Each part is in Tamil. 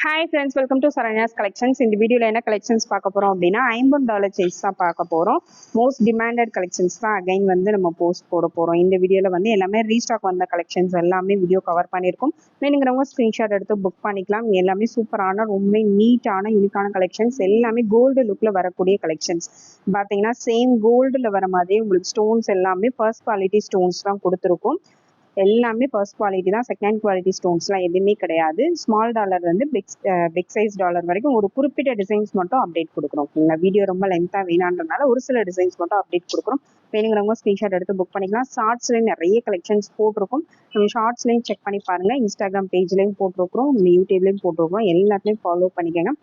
Hi friends welcome to Saranya's collections இந்த வீடியோவில் என்ன கலெக்ஷன்ஸ் பார்க்க போகிறோம் அப்படின்னா ஐம்பது டாலர் செயின்ஸ் தான் பார்க்க போகிறோம் மோஸ்ட் டிமாண்டட் கலெக்ஷன்ஸ் தான் அகைன் வந்து நம்ம போஸ்ட் போட போகிறோம் இந்த வீடியோவில் வந்து எல்லாமே ரீஸ்டாக் வந்த கலெக்ஷன்ஸ் எல்லாமே வீடியோ கவர் பண்ணியிருக்கோம். வேணுங்கிறவங்க ஸ்க்ரீன்ஷாட் எடுத்து புக் பண்ணிக்கலாம். எல்லாமே சூப்பரான ரொம்ப நீட்டான யூனிக்கான கலெக்ஷன்ஸ் எல்லாமே கோல்டு லுக்கில் வரக்கூடிய கலெக்ஷன்ஸ் பார்த்தீங்கன்னா சேம் கோல்டில் வர மாதிரி உங்களுக்கு ஸ்டோன்ஸ் எல்லாமே ஃபர்ஸ்ட் குவாலிட்டி ஸ்டோன்ஸ் தான் கொடுத்துருக்கோம். எல்லாமே ஃபர்ஸ்ட் குவாலிட்டி தான். செகண்ட் குவாலிட்டி ஸ்டோன்ஸ்லாம் எதுவுமே கிடையாது. ஸ்மால் டாலர் வந்து பிக் பிக் சைஸ் டாலர் வரைக்கும் ஒரு குறிப்பிட்ட டிசைன்ஸ் மட்டும் அப்டேட் கொடுக்குறோம் ஓகேங்களா வீடியோ ரொம்ப லென்த்தாக வேணான்றனால ஒரு சில டிசைன்ஸ் மட்டும் அப்டேட் கொடுக்குறோம் வேணுங்கிறவங்க ஸ்க்ரீன்ஷாட் எடுத்து புக் பண்ணிக்கலாம். ஷார்ட்ஸ்லேயும் நிறைய கலெக்ஷன்ஸ் போட்டிருக்கோம். நம்ம ஷார்ட்ஸ்லையும் செக் பண்ணி பாருங்கள் இன்ஸ்டாகிராம் பேஜ்லையும் போட்டிருக்கிறோம். யூடியூப்லேயும் போட்டிருக்கிறோம். எல்லாத்தையும் ஃபாலோ பண்ணிக்கோங்க.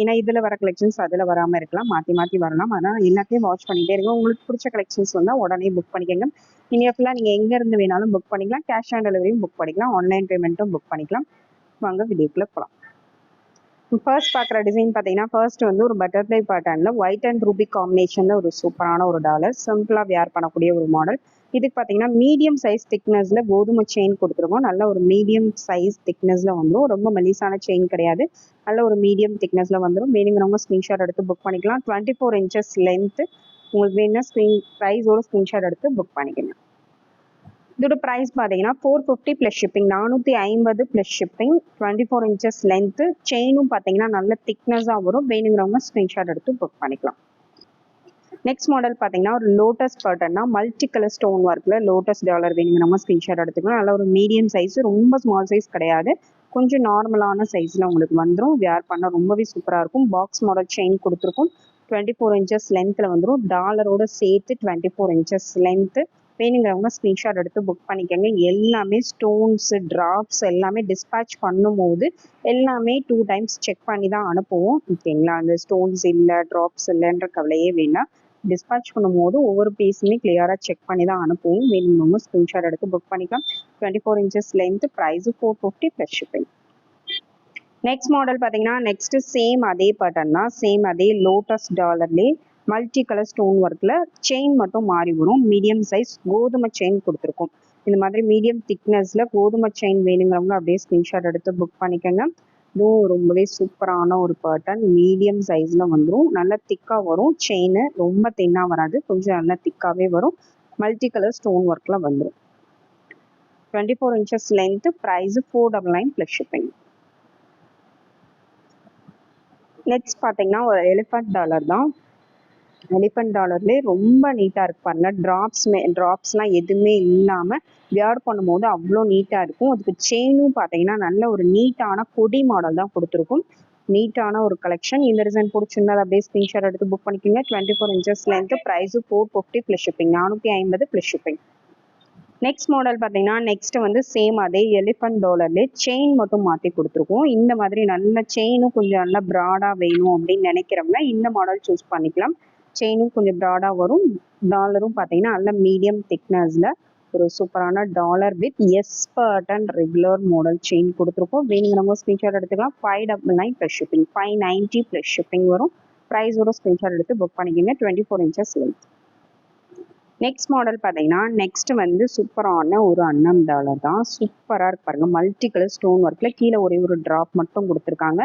ஏன்னா இதில் வர கலெக்ஷன்ஸ் அதில் வராம இருக்கலாம். மாற்றி மாற்றி வரலாம். அதனால் எல்லாத்தையும் வாட்ச் பண்ணிட்டே இருங்க. உங்களுக்கு பிடிச்ச கலெக்ஷன்ஸ் வந்தா உடனே புக் பண்ணிக்கோங்க. இந்தியா ஃபுல்லாக நீங்கள் எங்கேருந்து வேணாலும் புக் பண்ணிக்கலாம். கேஷ் ஆன் டெலிவரியும் புக் பண்ணிக்கலாம். ஆன்லைன் பேமெண்ட்டும் புக் பண்ணிக்கலாம். வாங்க வீடியோக்குள்ள போகலாம் ஃபர்ஸ்ட் பார்க்குற டிசைன் பார்த்தீங்கன்னா ஃபர்ஸ்ட் வந்து ஒரு பட்டர்ஃப்ளை பேட்டர்னில் ஒயிட் அண்ட் ரூபி காம்பினேஷனில் ஒரு சூப்பரான ஒரு டாலர் சிம்பிளாக வியர் பண்ணக்கூடிய ஒரு மாடல் இதுக்கு பார்த்தீங்கன்னா மீடியம் சைஸ் திக்னஸில் கோதுமை செயின் கொடுத்துருக்கோம். நல்ல ஒரு மீடியம் சைஸ் திக்னஸில் வந்துடும் ரொம்ப மெலிசான செயின் கிடையாது. நல்ல ஒரு மீடியம் திக்னஸில் வந்துடும் வேணுங்கிறவங்க ஸ்க்ரீன்ஷாட் எடுத்து புக் பண்ணிக்கலாம். டுவெண்ட்டி ஃபோர் இன்ச்சஸ் லென்த்து உங்களுக்கு வேணும்னா ஸ்க்ரீன் ப்ரைஸோட ஸ்க்ரீன்ஷாட் எடுத்து புக் பண்ணிக்கணும் இதோட ப்ரைஸ் பார்த்தீங்கன்னா ஃபோர் ஃபிஃப்டி ப்ளஸ் ஷிப்பிங் நானூற்றி ஐம்பது plus shipping twenty four inches length செயினும் பார்த்தீங்கன்னா நல்ல திக்னஸாக வரும். வேணுங்கிறவங்க ஸ்க்ரீன்ஷாட் எடுத்து புக் பண்ணிக்கலாம். நெக்ஸ்ட் மாடல் பார்த்தீங்கன்னா ஒரு லோட்டஸ் பர்டன்னா மல்டி கலர் ஸ்டோன் ஒர்க்கில் லோட்டஸ் டாலர் வேணுங்கிறவங்க ஸ்க்ரீன்ஷாட் எடுத்துக்கலாம் நல்லா ஒரு மீடியம் சைஸ் ரொம்ப ஸ்மால் சைஸ் கிடையாது. கொஞ்சம் நார்மலான சைஸில் உங்களுக்கு வந்துடும் வேர் பண்ண ரொம்பவே சூப்பராக இருக்கும். பாக்ஸ் மாடல் செயின் கொடுத்துருக்கும். டுவெண்ட்டி ஃபோர் இன்ச்சஸ் லென்த்தில் வந்துடும் டாலரோட சேர்த்து டுவெண்ட்டி ஃபோர் இன்ச்சஸ் லென்த்து வேணுங்கிறவங்க ஸ்க்ரீன்ஷாட் எடுத்து புக் பண்ணிக்கோங்க. எல்லாமே ஸ்டோன்ஸ் ட்ராப்ஸ் எல்லாமே டிஸ்பேச் பண்ணும்போது எல்லாமே டூ டைம்ஸ் செக் பண்ணி தான் அனுப்புவோம். ஓகேங்களா? அந்த ஸ்டோன்ஸ் இல்லை ட்ராப்ஸ் இல்லைன்ற கவலையே வேணாம் டிஸ்பேச் பண்ணும்போது ஒவ்வொரு பீஸுமே கிளியராக செக் பண்ணி தான் அனுப்புவோம் வேணுங்கிறவங்க ஸ்க்ரீன்ஷாட் எடுத்து புக் பண்ணிக்கலாம். Twenty four inches length price four fifty plus shipping next model பார்த்தீங்கன்னா நெக்ஸ்ட்டு சேம் அதே பேட்டர்ன் தான். சேம் அதே லோட்டஸ் டாலர்லேயே மல்டி கலர் ஸ்டோன் ஒர்க்கில் செயின் மட்டும் மாறி வரும். மீடியம் சைஸ் கோதுமை செயின் கொடுத்துருக்கோம். இந்த மாதிரி மீடியம் திக்னஸில் கோதுமை செயின் வேணுங்கிறவங்க அப்படியே ஸ்க்ரீன்ஷாட் எடுத்து புக் பண்ணிக்கோங்க. இதுவும் ரொம்பவே சூப்பரான ஒரு பேட்டர்ன் மீடியம் சைஸில் வந்துடும் நல்லா திக்காக வரும். செயின் ரொம்ப தின்னாக வராது. கொஞ்சம் நல்லா திக்காகவே வரும். மல்டி கலர் ஸ்டோன் ஒர்க்கில் வந்துடும் twenty four inches length price four double nine plus shipping next பார்த்தீங்கன்னா ஒரு எலிஃபண்ட் டாலர் தான். எலிஃபண்ட் டாலர்லேயே ரொம்ப நீட்டாக இருக்கு பாருங்க. ட்ராப்ஸ் ட்ராப்ஸ்லாம் எதுவுமே இல்லாமல் வியர் பண்ணும்போது அவ்வளோ நீட்டாக இருக்கும். அதுக்கு செயினும் பார்த்தீங்கன்னா நல்ல ஒரு நீட்டான கொடி மாடல் தான் கொடுத்துருக்கும். நீட்டான ஒரு கலெக்ஷன் இந்த டிசைன் பிடிச்சிருந்தா அப்படியே ஸ்க்ரீன்ஷாட் எடுத்து புக் பண்ணிக்கோங்க. Twenty four inches length price four fifty plus shipping நானூற்றி ஐம்பது ப்ளஸ் ஷிப்பிங் நெக்ஸ்ட் மாடல் பார்த்தீங்கன்னா நெக்ஸ்ட் வந்து சேம் அதே எலிஃபண்ட் டாலர்லேயே செயின் மட்டும் மாற்றி கொடுத்துருக்கோம். இந்த மாதிரி நல்ல செயினும் கொஞ்சம் நல்லா ப்ராடாக வேணும் அப்படின்னு நினைக்கிறவங்க இந்த மாடல் சூஸ் பண்ணிக்கலாம். செயினும் கொஞ்சம் ப்ராடாக வரும். டாலரும் பார்த்தீங்கன்னா நல்ல மீடியம் திக்னஸில் ஒரு சூப்பரான dollar with S pattern regular model chain கொடுத்துருக்கோம். வேணுங்கிறவங்க ஸ்க்ரீன்ஷாட் எடுத்துக்கலாம். Five double nine plus shipping five ninety plus shipping வரும். ப்ரைஸோட ஸ்க்ரீன்ஷாட் எடுத்து புக் பண்ணிக்கோங்க. Twenty four inches length next model பார்த்தீங்கன்னா நெக்ஸ்ட் வந்து சூப்பரான ஒரு அன்னம் டாலர் தான். சூப்பராக இருக்கு பாருங்க. மல்டி கலர் ஸ்டோன் ஒர்க்கில் கீழே ஒரே ஒரு ட்ராப் மட்டும் கொடுத்துருக்காங்க.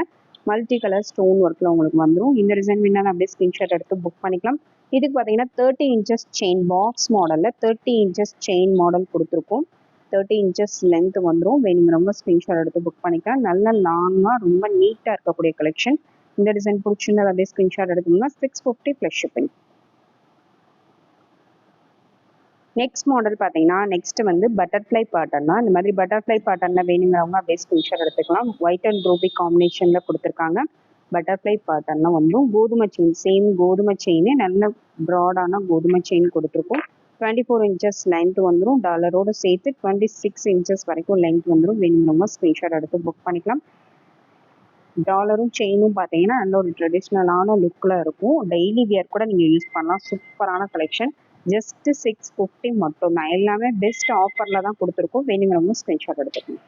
மல்டி கலர் ஸ்டோன் ஒர்க்கில் உங்களுக்கு வந்துடும் இந்த டிசைன் வேணாலும் அப்படியே ஸ்க்ரீன்ஷாட் எடுத்து புக் பண்ணிக்கலாம். இதுக்கு பார்த்தீங்கன்னா தேர்ட்டி இன்ச்சஸ் செயின் பாக்ஸ் மாடலில் தேர்ட்டி இன்ச்சஸ் செயின் மாடல் கொடுத்துருக்கோம். தேர்ட்டி இன்ச்சஸ் லென்த் வந்துடும் வேணுங்கிறவங்க ஸ்க்ரீன்ஷாட் எடுத்து புக் பண்ணிக்கலாம். நல்ல லாங்காக ரொம்ப நீட்டாக இருக்கக்கூடிய கலெக்ஷன் இந்த டிசைன் பிடிச்சிருந்தா அப்படியே ஸ்க்ரீன்ஷாட் எடுத்துக்கோங்க six fifty plus shipping next model பார்த்தீங்கன்னா நெக்ஸ்ட் வந்து பட்டர்ஃப்ளை பேட்டர்ன் தான். இந்த மாதிரி பட்டர்ஃப்ளை பேட்டர்னில் வேணுங்கிறவங்க அப்படியே ஸ்க்ரீன்ஷாட் எடுத்துக்கலாம். ஒயிட் அண்ட் ரூபி காம்பினேஷனில் கொடுத்துருக்காங்க. பட்டர்ஃப்ளை பேட்டர்னில் வந்துடும் கோதுமை செயின் சேம் கோதுமை செயின் நல்ல ப்ராடான கோதுமை செயின் கொடுத்துருக்கோம். டுவெண்ட்டி ஃபோர் இன்ச்சஸ் லென்த் வந்துடும் டாலரோடு சேர்த்து டுவெண்ட்டி சிக்ஸ் இன்ச்சஸ் வரைக்கும் லென்த் வந்துடும் வேணுங்கிறவங்க ஸ்க்ரீன்ஷாட் எடுத்து புக் பண்ணிக்கலாம். டாலரும் செயினும் பார்த்தீங்கன்னா நல்ல ஒரு ட்ரெடிஷ்னலான லுக்கில் இருக்கும். டெய்லி வியர் கூட நீங்கள் யூஸ் பண்ணலாம். சூப்பரான கலெக்ஷன் ஜஸ்ட் சிக்ஸ் ஃபிஃப்டி மட்டும் தான். எல்லாமே பெஸ்ட் ஆஃபரில் தான் கொடுத்துருக்கோம். வேணுங்கிறவங்க ஸ்க்ரீன்ஷாட் எடுத்துக்கணும்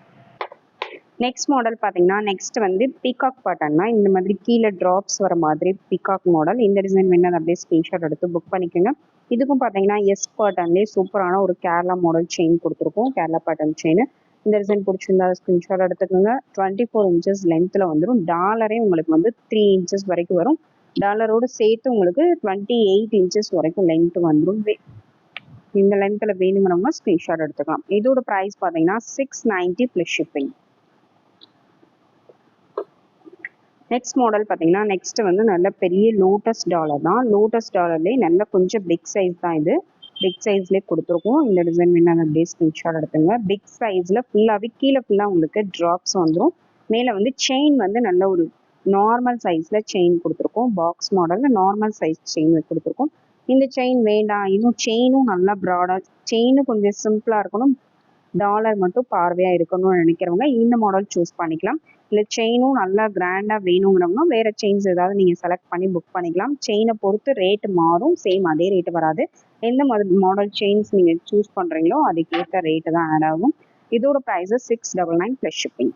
நெக்ஸ்ட் மாடல் பார்த்தீங்கன்னா நெக்ஸ்ட் வந்து பீகாக் பேட்டர்னா இந்த மாதிரி கீழே ட்ராப்ஸ் வர மாதிரி பீகாக் மாடல் இந்த டிசைன் வேணும் அப்படியே ஸ்க்ரீன்ஷாட் எடுத்து புக் பண்ணிக்கோங்க. இதுக்கும் பார்த்தீங்கன்னா எஸ் பேட்டர்ன்லேயே சூப்பரான ஒரு கேரளா மாடல் செயின் கொடுத்துருக்கோம். கேரளா பேட்டர்ன் செயின் இந்த டிசைன் பிடிச்சிருந்தா ஸ்க்ரீன்ஷாட் எடுத்துக்கோங்க. டுவெண்ட்டி ஃபோர் இன்ச்சஸ் லென்த்தில் வந்துடும் டாலரே உங்களுக்கு வந்து த்ரீ இன்ச்சஸ் வரைக்கும் வரும். டாலரோடு சேர்த்து உங்களுக்கு டுவெண்ட்டி எயிட் இன்ச்சஸ் வரைக்கும் லென்த் வந்துடும் இந்த லென்த்தில் வேணுங்கிறவங்க ஸ்க்ரீன்ஷாட் எடுத்துக்கலாம். இதோட ப்ரைஸ் பார்த்தீங்கன்னா six ninety plus shipping next model பார்த்தீங்கன்னா நெக்ஸ்ட் வந்து நல்ல பெரிய லோட்டஸ் டாலர் தான். லோட்டஸ் டாலர்லேயே நல்ல கொஞ்சம் பிக் சைஸ் தான் இது. பிக் சைஸ்லேயே கொடுத்துருக்கோம். இந்த டிசைன் வேணால் அப்படியே ஸ்க்ரீன்ஷாட் எடுத்துங்க. பிக் சைஸில் ஃபுல்லாகவே கீழே ஃபுல்லாக உங்களுக்கு ட்ராப்ஸ் வந்துடும் மேலே வந்து செயின் வந்து நல்ல ஒரு நார்மல் சைஸில் செயின் கொடுத்துருக்கோம். பாக்ஸ் மாடலில் நார்மல் சைஸ் செயின் கொடுத்துருக்கோம். இந்த செயின் வேண்டாம். இன்னும் செயினும் நல்லா ப்ராடாக செயினும் கொஞ்சம் சிம்பிளாக இருக்கணும். டாலர் மட்டும் பார்வையாக இருக்கணும்னு நினைக்கிறவங்க இந்த மாடல் சூஸ் பண்ணிக்கலாம். இல்லை செயினும் நல்லா கிராண்டாக வேணுங்கிறவங்க வேறு செயின்ஸ் ஏதாவது நீங்கள் செலக்ட் பண்ணி புக் பண்ணிக்கலாம். செயினை பொறுத்து ரேட் மாறும். சேம் அதே ரேட்டு வராது. எந்த மாதிரி மாடல் செயின்ஸ் நீங்கள் சூஸ் பண்ணுறீங்களோ அதுக்கேற்ற ரேட்டு தான் ஆட் ஆகும். இதோட prices six double nine plus shipping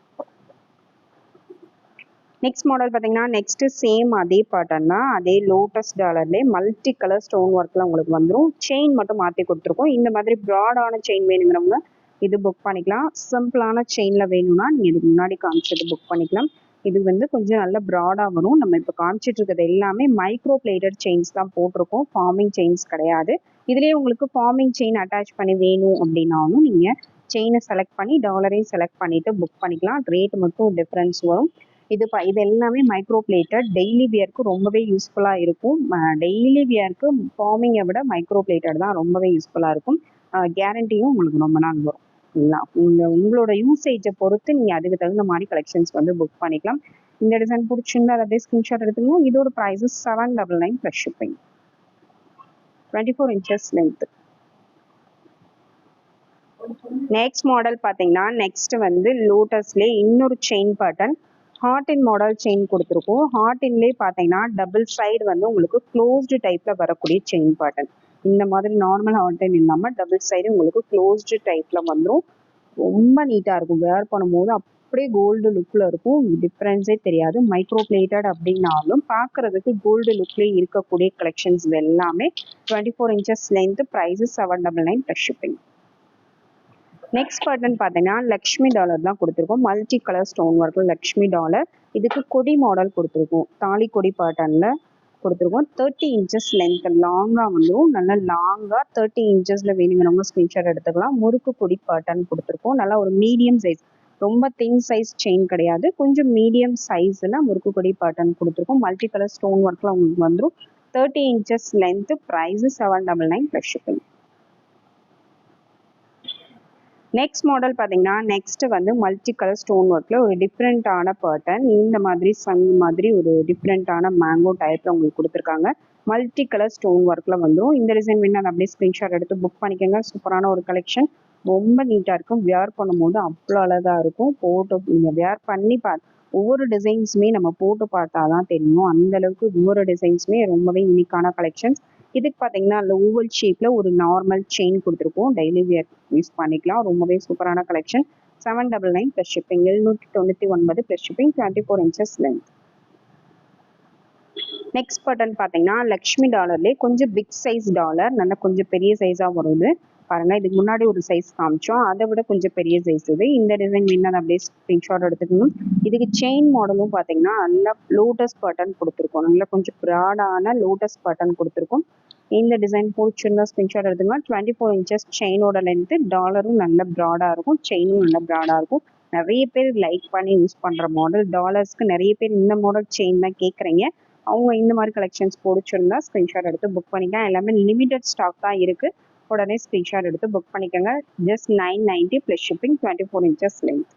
next model பார்த்தீங்கன்னா நெக்ஸ்ட்டு சேம் அதே பேட்டர்ன் தான். அதே லோட்டஸ் டாலர்லேயே மல்டி கலர் ஸ்டோன் ஒர்க்கில் உங்களுக்கு வந்துடும் செயின் மட்டும் மாற்றி கொடுத்துருக்கோம். இந்த மாதிரி ப்ராடான செயின் வேணுங்கிறவங்க இது புக் பண்ணிக்கலாம். சிம்பிளான செயினில் வேணும்னா நீங்கள் இதுக்கு முன்னாடி காமிச்சது புக் பண்ணிக்கலாம். இது வந்து கொஞ்சம் நல்ல ப்ராடாக வரும். நம்ம இப்போ காமிச்சிட்டு இருக்கிறது எல்லாமே மைக்ரோ பிளேட்டட் செயின்ஸ் தான் போட்டிருக்கோம். ஃபார்மிங் செயின்ஸ் கிடையாது. இதுலேயே உங்களுக்கு ஃபார்மிங் செயின் அட்டாச் பண்ணி வேணும் அப்படின்னாலும் நீங்கள் செயினை செலக்ட் பண்ணி டாலரையும் செலக்ட் பண்ணிவிட்டு புக் பண்ணிக்கலாம். ரேட் மட்டும் டிஃப்ரென்ஸ் வரும். இது ப இது எல்லாமே மைக்ரோ பிளேட்டட் டெய்லி வியர்க்கு ரொம்பவே யூஸ்ஃபுல்லாக இருக்கும். டெய்லி வியர்க்கு ஃபார்மிங்கை விட மைக்ரோ பிளேட்டட் தான் ரொம்பவே யூஸ்ஃபுல்லாக இருக்கும். கேரண்டியும் உங்களுக்கு ரொம்ப நாள் வரும். இல்லை உங்கள் உங்களோட யூசேஜை பொறுத்து நீங்கள் அதுக்கு தகுந்த மாதிரி கலெக்ஷன்ஸ் வந்து புக் பண்ணிக்கலாம். இந்த டிசைன் பிடிச்சிருந்தா அதை அப்படியே ஸ்க்ரீன்ஷாட் எடுத்துங்க இதோட prices seven double nine plus shipping twenty four inches length next model பார்த்தீங்கன்னா நெக்ஸ்ட் வந்து லோட்டஸ்லேயே இன்னொரு செயின் பேட்டர்ன் ஹார்டின் மாடல் செயின் கொடுத்துருக்கோம். ஹார்டின்லேயே பார்த்தீங்கன்னா டபுள் சைடு வந்து உங்களுக்கு க்ளோஸ்டு டைப்பில் வரக்கூடிய செயின் பேட்டர்ன் இந்த மாதிரி நார்மல் ஹார்டின் இல்லாமல் டபுள் சைடு உங்களுக்கு க்ளோஸ்டு டைப்பில் வந்துடும் ரொம்ப நீட்டாக இருக்கும். வேர் பண்ணும்போது அப்படியே கோல்டு லுக்கில் இருக்கும். டிஃப்ரென்ஸே தெரியாது. மைக்ரோ பிளேட்டட் அப்படின்னாலும் பார்க்குறதுக்கு கோல்டு லுக்லேயே இருக்கக்கூடிய கலெக்ஷன்ஸ் எல்லாமே twenty four inches length prices seven double nine plus shipping next pattern பார்த்தீங்கன்னா லக்ஷ்மி டாலர் தான் கொடுத்துருக்கோம். மல்டி கலர் ஸ்டோன் ஒர்க்கில் லக்ஷ்மி டாலர் இதுக்கு கொடி மாடல் கொடுத்துருக்கோம். தாலி கொடி பேட்டர்னில் கொடுத்துருக்கோம். தேர்ட்டி இன்ச்சஸ் லென்த் லாங்காக வந்துடும் நல்லா லாங்காக தேர்ட்டி இன்ச்சஸில் வேணுங்கிறவங்க ஸ்க்ரீன்ஷாட் எடுத்துக்கலாம். முறுக்கு கொடி பேட்டர்ன் கொடுத்துருக்கோம். நல்லா ஒரு மீடியம் சைஸ் ரொம்ப தின் சைஸ் செயின் கிடையாது. கொஞ்சம் மீடியம் சைஸில் முறுக்கு கொடி பேட்டர்ன் கொடுத்துருக்கோம். மல்டி கலர் ஸ்டோன் ஒர்க்கில் உங்களுக்கு வந்துடும் thirty inches length price seven double nine plus shipping next model பார்த்தீங்கன்னா நெக்ஸ்ட் வந்து மல்டி கலர் ஸ்டோன் ஒர்க்கில் ஒரு டிஃப்ரெண்ட்டான பேட்டர்ன் இந்த மாதிரி சங் மாதிரி ஒரு டிஃப்ரெண்ட்டான மேங்கோ டைப்பில் உங்களுக்கு கொடுத்துருக்காங்க. மல்டி கலர் ஸ்டோன் ஒர்க்கில் வந்துடும் இந்த டிசைன் வேணும் நான் அப்படியே ஸ்க்ரீன்ஷாட் எடுத்து புக் பண்ணிக்கோங்க. சூப்பரான ஒரு கலெக்ஷன் ரொம்ப நீட்டாக இருக்கும். வியர் பண்ணும்போது அவ்வளோ அழகாக இருக்கும். போட்டு நீங்கள் வியர் பண்ணி பா ஒவ்வொரு டிசைன்ஸுமே நம்ம போட்டு பார்த்தா தான் தெரியும் அந்தளவுக்கு ஒவ்வொரு டிசைன்ஸுமே ரொம்பவே யூனிக்கான கலெக்ஷன்ஸ் இதுக்கு பார்த்தீங்கன்னா அந்த ஓவல் ஷேப்பில் ஒரு நார்மல் செயின் கொடுத்துருக்கோம் டெய்லி வியர் யூஸ் பண்ணிக்கலாம். ரொம்பவே சூப்பரான collection seven double nine plus shipping எழுநூற்றி தொண்ணூற்றி ஒன்பது plus shipping twenty four inches length next pattern பார்த்தீங்கன்னா லக்ஷ்மி டாலர்லேயே கொஞ்சம் பிக் சைஸ் டாலர் நல்லா கொஞ்சம் பெரிய சைஸாக வருது. பாருங்க. இதுக்கு முன்னாடி ஒரு சைஸ் காமிச்சோம். அதை விட கொஞ்சம் பெரிய சைஸ் இது. இந்த டிசைன் வேணும் அப்படியே ஸ்க்ரீன்ஷாட் எடுத்துக்கணும். இதுக்கு செயின் மாடலும் பார்த்தீங்கன்னா நல்லா லோட்டஸ் பட்டன் கொடுத்துருக்கோம். நல்லா கொஞ்சம் ப்ராடான லோட்டஸ் பட்டன் கொடுத்துருக்கோம். இந்த டிசைன் பிடிச்சிருந்தா ஸ்க்ரீன்ஷாட் எடுத்துக்கலாம் டுவெண்ட்டி ஃபோர் இன்ச்சஸ் செயினோட லென்த்து டாலரும் நல்ல ப்ராடாக இருக்கும். செயினும் நல்ல ப்ராடாக இருக்கும். நிறைய பேர் லைக் பண்ணி யூஸ் பண்ணுற மாடல் டாலர்ஸ்க்கு நிறைய பேர் இந்த மாடல் செயின் தான் கேட்குறீங்க அவங்க இந்த மாதிரி கலெக்ஷன்ஸ் பிடிச்சிருந்தா ஸ்க்ரீன்ஷாட் எடுத்து புக் பண்ணிக்கலாம். எல்லாமே லிமிடெட் ஸ்டாக் தான் இருக்குது உடனே ஸ்க்ரீன்ஷாட் எடுத்து புக் பண்ணிக்கோங்க. Just nine ninety plus shipping twenty four inches length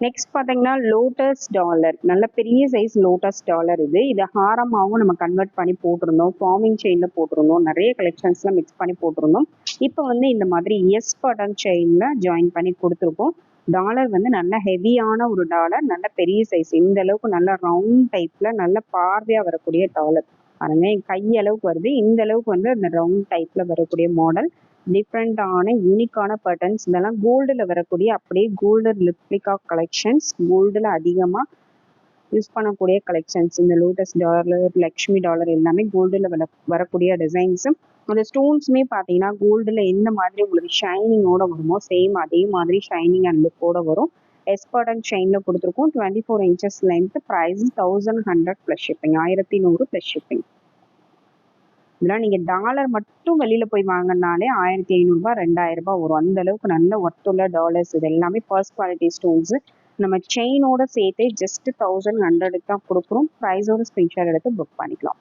next பார்த்தீங்கன்னா லோட்டஸ் டாலர் நல்ல பெரிய சைஸ் லோட்டஸ் டாலர் இது. இது ஹாரமாகவும் நம்ம கன்வெர்ட் பண்ணி போட்டிருந்தோம். ஃபார்மிங் செயினில் போட்டிருந்தோம். நிறைய கலெக்ஷன்ஸ்லாம் மிக்ஸ் பண்ணி போட்டிருந்தோம். இப்போ வந்து இந்த மாதிரி எஸ் பட்டன் செயினில் ஜாயின் பண்ணி கொடுத்துருக்கோம். டாலர் வந்து நல்ல ஹெவியான ஒரு டாலர் நல்ல பெரிய சைஸ் இந்த அளவுக்கு நல்ல ரவுண்ட் டைப்பில் நல்ல பார்வையாக வரக்கூடிய டாலர் பாருங்க. கையளவுக்கு வருது. இந்த அளவுக்கு வந்து அந்த ரவுண்ட் டைப்பில் வரக்கூடிய மாடல் டிஃப்ரெண்டான யூனிக்கான பேட்டர்ன்ஸ் இதெல்லாம் கோல்டில் வரக்கூடிய அப்படியே கோல்டு லிப்ளிகா கலெக்ஷன்ஸ் கோல்டில் அதிகமாக யூஸ் பண்ணக்கூடிய கலெக்ஷன்ஸ் இந்த லோட்டஸ் டாலர் லக்ஷ்மி டாலர் எல்லாமே கோல்டில் வர வரக்கூடிய டிசைன்ஸும் அந்த ஸ்டோன்ஸுமே பார்த்தீங்கன்னா கோல்டில் எந்த மாதிரி உங்களுக்கு ஷைனிங்கோட வருமோ சேம் அதே மாதிரி ஷைனிங் அண்ட் லுக்கோட வரும். எஸ்பர்ட் அண்ட் செயினில் கொடுத்துருக்கோம். Twenty four inches length price thousand hundred plus shipping ஆயிரத்தி நூறு ப்ளஸ் ஷிப்பிங் இதெல்லாம் நீங்கள் டாலர் மட்டும் வெளியில் போய் வாங்கினாலே ஆயிரத்தி ஐநூறுரூபா ரெண்டாயிரரூபா வரும். அந்த அளவுக்கு நல்ல ஒர்த்துள்ள டாலர்ஸ் இது எல்லாமே ஃபர்ஸ்ட் குவாலிட்டி ஸ்டோன்ஸு நம்ம செயினோட சேர்த்தே ஜஸ்ட் தௌசண்ட் ஹண்ட்ரடுக்கு தான் கொடுக்குறோம். ப்ரைஸோட ஸ்க்ரீன்ஷாட் எடுத்து புக் பண்ணிக்கலாம்.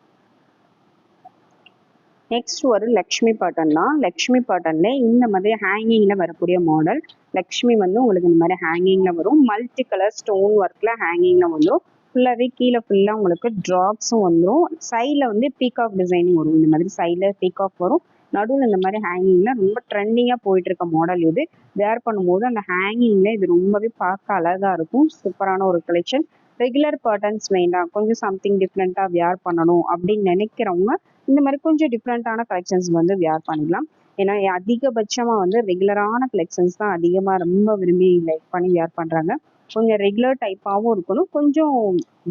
நெக்ஸ்ட் ஒரு லக்ஷ்மி பாட்டன் தான். லக்ஷ்மி பாட்டனில் இந்த மாதிரி ஹேங்கிங்ல வரக்கூடிய மாடல் லக்ஷ்மி வந்து உங்களுக்கு இந்த மாதிரி ஹேங்கிங்ல வரும். மல்டி கலர் ஸ்டோன் ஒர்க்ல ஹேங்கிங்ல வந்துடும் ஃபுல்லாகவே கீழே ஃபுல்லாக உங்களுக்கு ட்ராப்ஸும் வந்துடும் சைடில் வந்து பீகாக் டிசைனும் வரும். இந்த மாதிரி சைடில் பீகாக் வரும். நடுவில் இந்த மாதிரி ஹேங்கிங்லாம் ரொம்ப ட்ரெண்டிங்காக போயிட்டு இருக்க மாடல் இது. வேர் பண்ணும்போது அந்த ஹேங்கிங்கில் இது ரொம்பவே பார்க்க அழகாக இருக்கும். சூப்பரான ஒரு கலெக்ஷன் ரெகுலர் பேட்டர்ன்ஸ் வேண்டாம். கொஞ்சம் சம்திங் டிஃப்ரெண்ட்டாக வியர் பண்ணணும் அப்படின்னு நினைக்கிறவங்க இந்த மாதிரி கொஞ்சம் டிஃப்ரெண்ட்டான கலெக்ஷன்ஸ் வந்து வியர் பண்ணிக்கலாம். ஏன்னா அதிகபட்சமாக வந்து ரெகுலரான கலெக்ஷன்ஸ் தான் அதிகமாக ரொம்ப விரும்பி லைக் பண்ணி வியர் பண்ணுறாங்க கொஞ்சம் ரெகுலர் டைப்பாகவும் இருக்கணும். கொஞ்சம்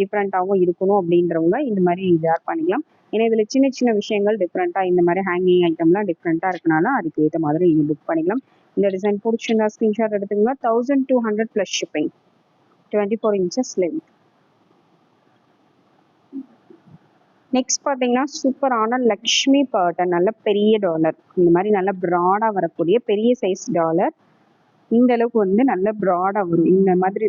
டிஃப்ரெண்ட்டாகவும் இருக்கணும் அப்படின்றவங்க இந்த மாதிரி வியர் பண்ணிக்கலாம். ஏன்னா இதில் சின்ன சின்ன விஷயங்கள் டிஃப்ரெண்ட்டாக இந்த மாதிரி ஹேங்கிங் ஐட்டம்லாம் டிஃப்ரெண்ட்டாக இருக்கனால அதுக்கு ஏற்ற மாதிரி நீங்கள் புக் பண்ணிக்கலாம். இந்த டிசைன் பிடிச்சிருந்தா ஸ்க்ரீன்ஷாட் எடுத்துங்க thousand two hundred plus shipping twenty four inches length next பார்த்தீங்கன்னா சூப்பரான லக்ஷ்மி பேட்டர்ன் நல்ல பெரிய டாலர் இந்த மாதிரி நல்ல ப்ராடாக வரக்கூடிய பெரிய சைஸ் டாலர் இந்த அளவுக்கு வந்து நல்ல ப்ராடாக வரும். இந்த மாதிரி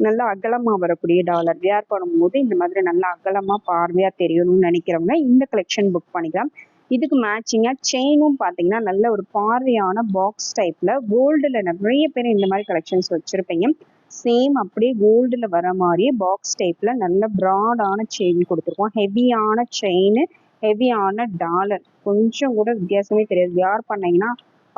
நல்ல அகலமாக வரக்கூடிய டாலர் வியார் பண்ணும்போது இந்த மாதிரி நல்ல அகலமாக பார்வையாக தெரியணும்னு நினைக்கிறவங்க இந்த கலெக்ஷன் புக் பண்ணிக்கலாம். இதுக்கு மேட்சிங்காக செயினும் பார்த்தீங்கன்னா நல்ல ஒரு பார்வையான பாக்ஸ் டைப்பில் கோல்டில் நிறைய பேர் இந்த மாதிரி கலெக்ஷன்ஸ் வச்சுருப்பீங்க. சேம் அப்படியே கோல்டில் வர மாதிரியே பாக்ஸ் டைப்பில் நல்ல ப்ராடான செயின் கொடுத்துருக்கோம். ஹெவியான செயின் ஹெவியான டாலர் கொஞ்சம் கூட வித்தியாசமே தெரியாது. யார் பண்ணீங்கன்னா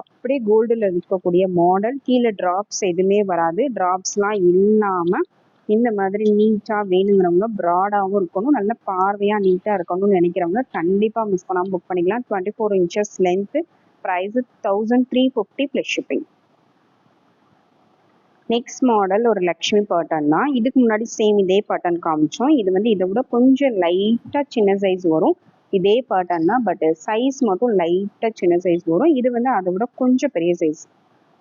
அப்படியே கோல்டில் இருக்கக்கூடிய மாடல் கீழே ட்ராப்ஸ் எதுவுமே வராது. ட்ராப்ஸ்லாம் இல்லாமல் இந்த மாதிரி நீட்டாக வேணுங்கிறவங்க ப்ராடாகவும் இருக்கணும். நல்ல பார்வையாக நீட்டாக இருக்கணும்னு நினைக்கிறவங்க கண்டிப்பாக மிஸ் பண்ணாமல் புக் பண்ணிக்கலாம். Twenty four inches length price thousand three fifty plus shipping next model ஒரு லக்ஷ்மி பேட்டர்ன் தான். இதுக்கு முன்னாடி சேம் இதே பேட்டர்ன் காமிச்சோம். இது வந்து இதை விட கொஞ்சம் லைட்டாக சின்ன சைஸ் வரும். இதே பேட்டர்ன் தான் பட் சைஸ் மட்டும் லைட்டாக சின்ன சைஸ் வரும். இது வந்து அதை விட கொஞ்சம் பெரிய சைஸ்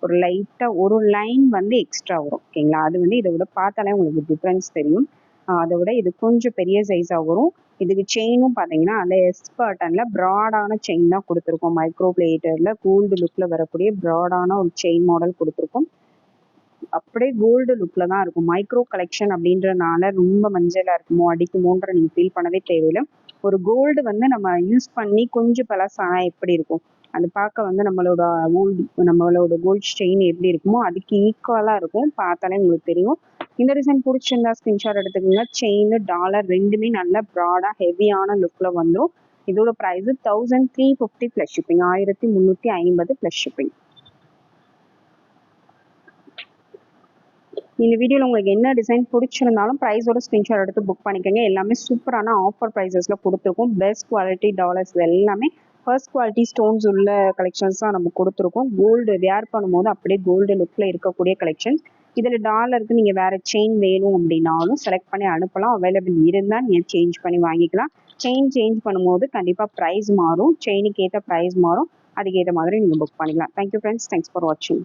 ஒரு லைட்டாக ஒரு லைன் வந்து எக்ஸ்ட்ரா வரும். ஓகேங்களா அது வந்து இதை விட பார்த்தாலே உங்களுக்கு டிஃப்ரென்ஸ் தெரியும். அதை விட இது கொஞ்சம் பெரிய சைஸாக வரும். இதுக்கு செயினும் பார்த்தீங்கன்னா அந்த எஸ் பேட்டர்னில் ப்ராடான செயின் தான் கொடுத்துருக்கோம். மைக்ரோ பிளேட்டரில் கோல்டு லுக்கில் வரக்கூடிய ப்ராடான ஒரு செயின் மாடல் கொடுத்துருக்கோம். அப்படியே கோல்டு லுக்ல தான் இருக்கும். மைக்ரோ கலெக்ஷன் அப்படின்றனால ரொம்ப மஞ்சளா இருக்குமோ அடிக்குமோன்ற நீங்க ஃபீல் பண்ணவே தேவையில்லை. ஒரு கோல்டு வந்து நம்ம யூஸ் பண்ணி கொஞ்சம் பழசானா எப்படி இருக்கும்? அது பார்க்க வந்து நம்மளோட கோல்டு நம்மளோட கோல்ட் செயின் எப்படி இருக்குமோ அதுக்கு ஈக்குவலாக இருக்கும். பார்த்தாலே உங்களுக்கு தெரியும். இந்த டிசைன் பிடிச்சிருந்தா ஸ்கிரீன்ஷாட் எடுத்துக்கோங்க. செயின் டாலர் ரெண்டுமே நல்ல ப்ராடாக ஹெவியான லுக்கில் வந்துடும் இதோட price thousand three fifty plus shipping ஆயிரத்தி முந்நூற்றி ஐம்பது ப்ளஸ் ஷிப்பிங் இந்த வீடியோவில் உங்களுக்கு என்ன டிசைன் பிடிச்சிருந்தாலும் ப்ரைஸோட ஸ்க்ரீன்ஷாட் எடுத்து புக் பண்ணிக்கோங்க. எல்லாமே சூப்பரான ஆஃபர் ப்ரைஸஸில் கொடுத்துருக்கோம். பெஸ்ட் குவாலிட்டி டாலர்ஸ் எல்லாமே ஃபர்ஸ்ட் குவாலிட்டி ஸ்டோன்ஸ் உள்ள கலெக்ஷன்ஸ் தான் நம்ம கொடுத்துருக்கோம். கோல்டு வேர் பண்ணும்போது அப்படியே கோல்டு லுக்கில் இருக்கக்கூடிய கலெக்ஷன்ஸ் இதில் டாலருக்கு நீங்கள் வேறு செயின் வேணும் அப்படின்னாலும் செலக்ட் பண்ணி அனுப்பலாம். அவைலபிள் இருந்தால் நீங்கள் சேஞ்ச் பண்ணி வாங்கிக்கலாம். செயின் சேஞ்ச் பண்ணும்போது கண்டிப்பாக ப்ரைஸ் மாறும். செயினுக்கு ஏற்ற ப்ரைஸ் மாறும். அதுக்கேற்ற மாதிரி நீங்கள் புக் பண்ணிக்கலாம். தேங்க்யூ ஃப்ரெண்ட்ஸ் தேங்க்ஸ் ஃபார் வாட்சிங்